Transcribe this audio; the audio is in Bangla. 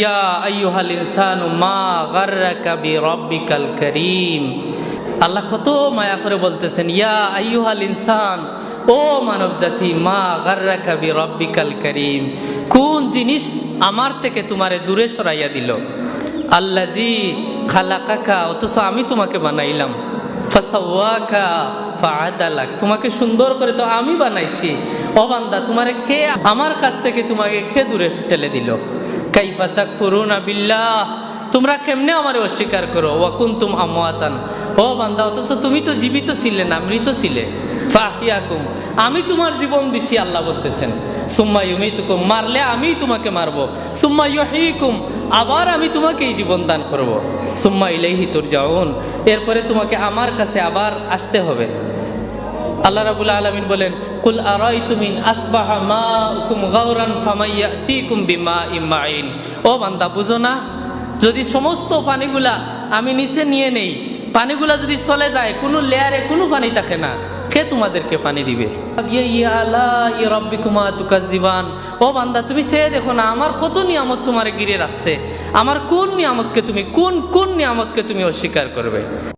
ইয়া আইয়ুহাল ইনসানু মা গাররাকা বিরাব্বিকাল কারীম। আল্লাহ কত মায়া করে বলতেছেন, ইয়া আইয়ুহাল ইনসান, ও মানব জাতি মা গাররাকা বিরাব্বিকাল কারীম, কোন জিনিস আমার থেকে তোমারে দূরে সরাইয়া দিল? আল্লাজি খালাকাকা, অথচ আমি তোমাকে বানাইলাম। ফাসাওয়াকা, ফাআদালাক, তোমাকে সুন্দর করে তো আমি বানাইছি। ও বান্দা তোমারে কে আমার কাছ থেকে তোমাকে কে দূরে ঠেলে দিল? কাইফা তোমরা কেমনে আমারে অস্বীকার করো? ওয়াকুনতুম আমওয়াতান। ও বান্দা, অথচ তুমি তো জীবিত ছিলে না, মৃত ছিলে। ফাহিয়াকুম, আমি তোমার জীবন দিছি, আল্লাহ বলতেছেন। সুম্মা ইউমিতুকুম, মারলে আমি তোমাকে মারবো। সুম্মা ইউহিকুম, আবার আমি তোমাকে এই জীবন দান করব। সুম্মা ইলাইহি তুরজাউন, এরপরে তোমাকে আমার কাছে আবার আসতে হবে। আল্লাহ রাবুল আলমিন বলেন, কুল আরাই তুমিন মা উকুম গাউরান ফামাইয়া তিকুম বিমা ইমাইন ও বান্দা, বুঝো না, যদি সমস্ত পানিগুলা আমি নিচে নিয়ে নেই, পানিগুলা যদি চলে যায়, কোনো লেয়ারে কোনো পানি থাকে না, কে তোমাদেরকে পানি দিবে? ও বান্দা, তুমি চেয়ে দেখো না, আমার কত নিয়ামত তোমার গিরে রাখছে, আমার কোন নিয়ামতকে তুমি, কোন কোন নিয়ামতকে তুমি অস্বীকার করবে?